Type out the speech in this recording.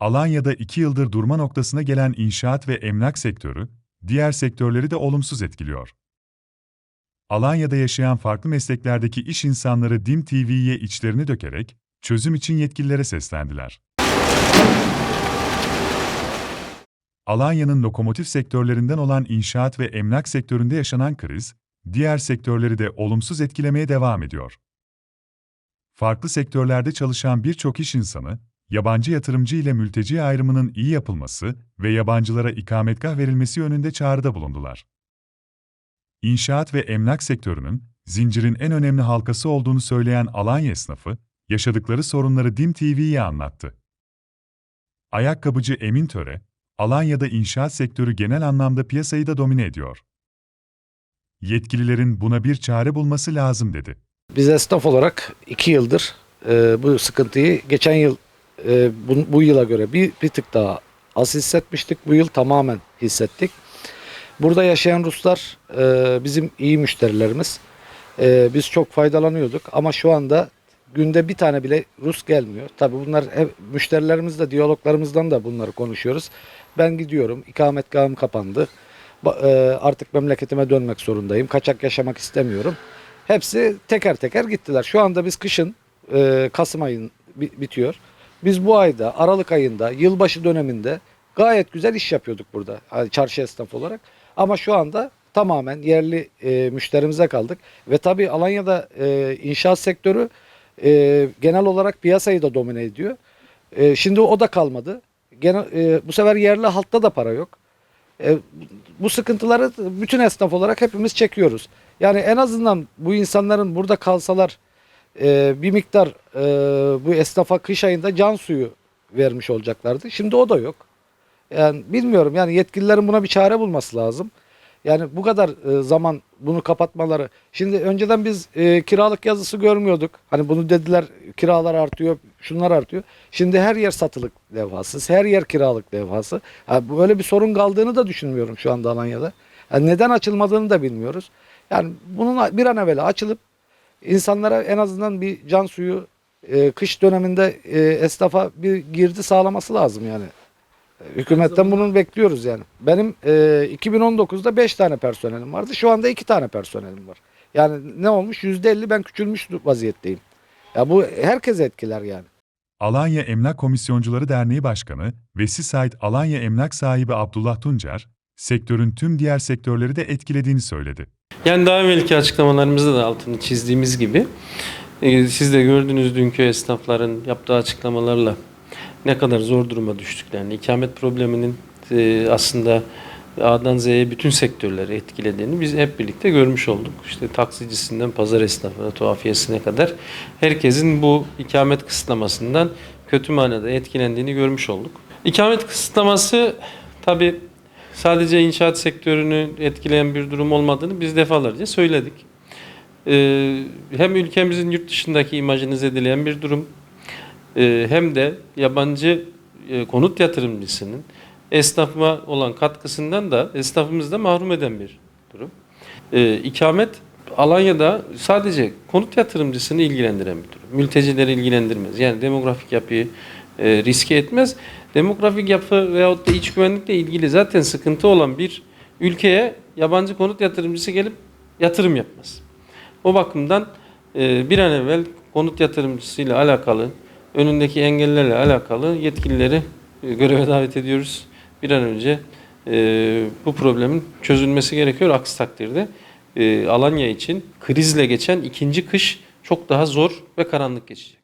Alanya'da iki yıldır durma noktasına gelen inşaat ve emlak sektörü, diğer sektörleri de olumsuz etkiliyor. Alanya'da yaşayan farklı mesleklerdeki iş insanları DİM TV'ye içlerini dökerek, çözüm için yetkililere seslendiler. Alanya'nın lokomotif sektörlerinden olan inşaat ve emlak sektöründe yaşanan kriz, diğer sektörleri de olumsuz etkilemeye devam ediyor. Farklı sektörlerde çalışan birçok iş insanı, yabancı yatırımcı ile mülteci ayrımının iyi yapılması ve yabancılara ikametgah verilmesi yönünde çağrıda bulundular. İnşaat ve emlak sektörünün, zincirin en önemli halkası olduğunu söyleyen Alanya esnafı, yaşadıkları sorunları DİM TV'ye anlattı. Ayakkabıcı Emin Töre, Alanya'da inşaat sektörü genel anlamda piyasayı da domine ediyor. Yetkililerin buna bir çare bulması lazım dedi. Biz esnaf olarak iki yıldır e, bu sıkıntıyı geçen yıl e, bu, bu yıla göre bir, bir tık daha az hissetmiştik. Bu yıl tamamen hissettik. Burada yaşayan Ruslar e, bizim iyi müşterilerimiz. E, biz çok faydalanıyorduk ama şu anda günde bir tane bile Rus gelmiyor. Tabii bunlar hep müşterilerimizle diyaloglarımızdan da bunları konuşuyoruz. Ben gidiyorum, ikametgahım kapandı. E, artık memleketime dönmek zorundayım. Kaçak yaşamak istemiyorum. Hepsi teker teker gittiler. Şu anda biz kışın e, Kasım ayın bi- bitiyor. Biz bu ayda Aralık ayında yılbaşı döneminde gayet güzel iş yapıyorduk burada hani çarşı esnafı olarak. Ama şu anda tamamen yerli e, müşterimize kaldık. Ve tabii Alanya'da e, inşaat sektörü e, genel olarak piyasayı da domine ediyor. E, şimdi o da kalmadı. Genel, e, bu sefer yerli halkta da para yok. E, bu sıkıntıları bütün esnaf olarak hepimiz çekiyoruz. Yani en azından bu insanların burada kalsalar e, bir miktar e, bu esnafa kış ayında can suyu vermiş olacaklardı. Şimdi o da yok. Yani bilmiyorum yani yetkililerin buna bir çare bulması lazım. Yani bu kadar e, zaman bunu kapatmaları. Şimdi önceden biz e, kiralık yazısı görmüyorduk. Hani bunu dediler kiralar artıyor, şunlar artıyor. Şimdi her yer satılık levhası, her yer kiralık levhası. Yani böyle bir sorun kaldığını da düşünmüyorum şu anda Alanya'da. Yani neden açılmadığını da bilmiyoruz. Yani bunun bir an evvel açılıp insanlara en azından bir can suyu e, kış döneminde e, esnafa bir girdi sağlaması lazım yani. Hükümetten bunu bekliyoruz yani. Benim e, 2019'da 5 tane personelim vardı. Şu anda 2 tane personelim var. Yani ne olmuş? %50 ben küçülmüş vaziyetteyim. Ya bu herkes etkiler yani. Alanya Emlak Komisyoncuları Derneği Başkanı ve Seaside Alanya Emlak sahibi Abdullah Tuncer, sektörün tüm diğer sektörleri de etkilediğini söyledi. Yani daha evvelki açıklamalarımızda da altını çizdiğimiz gibi siz de gördünüz dünkü esnafların yaptığı açıklamalarla ne kadar zor duruma düştüklerini, ikamet probleminin e, aslında A'dan Z'ye bütün sektörleri etkilediğini biz hep birlikte görmüş olduk. İşte taksicisinden pazar esnafına, tuhafiyesine kadar herkesin bu ikamet kısıtlamasından kötü manada etkilendiğini görmüş olduk. İkamet kısıtlaması tabii sadece inşaat sektörünü etkileyen bir durum olmadığını biz defalarca söyledik. Ee, hem ülkemizin yurt dışındaki imajını zedeleyen bir durum ee, hem de yabancı e, konut yatırımcısının esnafıma olan katkısından da esnafımızı da mahrum eden bir durum. Ee, ikamet Alanya'da sadece konut yatırımcısını ilgilendiren bir durum. Mültecileri ilgilendirmez. Yani demografik yapıyı e, riske etmez. Demografik yapı veyahut da iç güvenlikle ilgili zaten sıkıntı olan bir ülkeye yabancı konut yatırımcısı gelip yatırım yapmaz. O bakımdan e, bir an evvel konut yatırımcısıyla alakalı, önündeki engellerle alakalı yetkilileri e, göreve davet ediyoruz. Bir an önce e, bu problemin çözülmesi gerekiyor. Aksi takdirde Alanya için krizle geçen ikinci kış çok daha zor ve karanlık geçecek.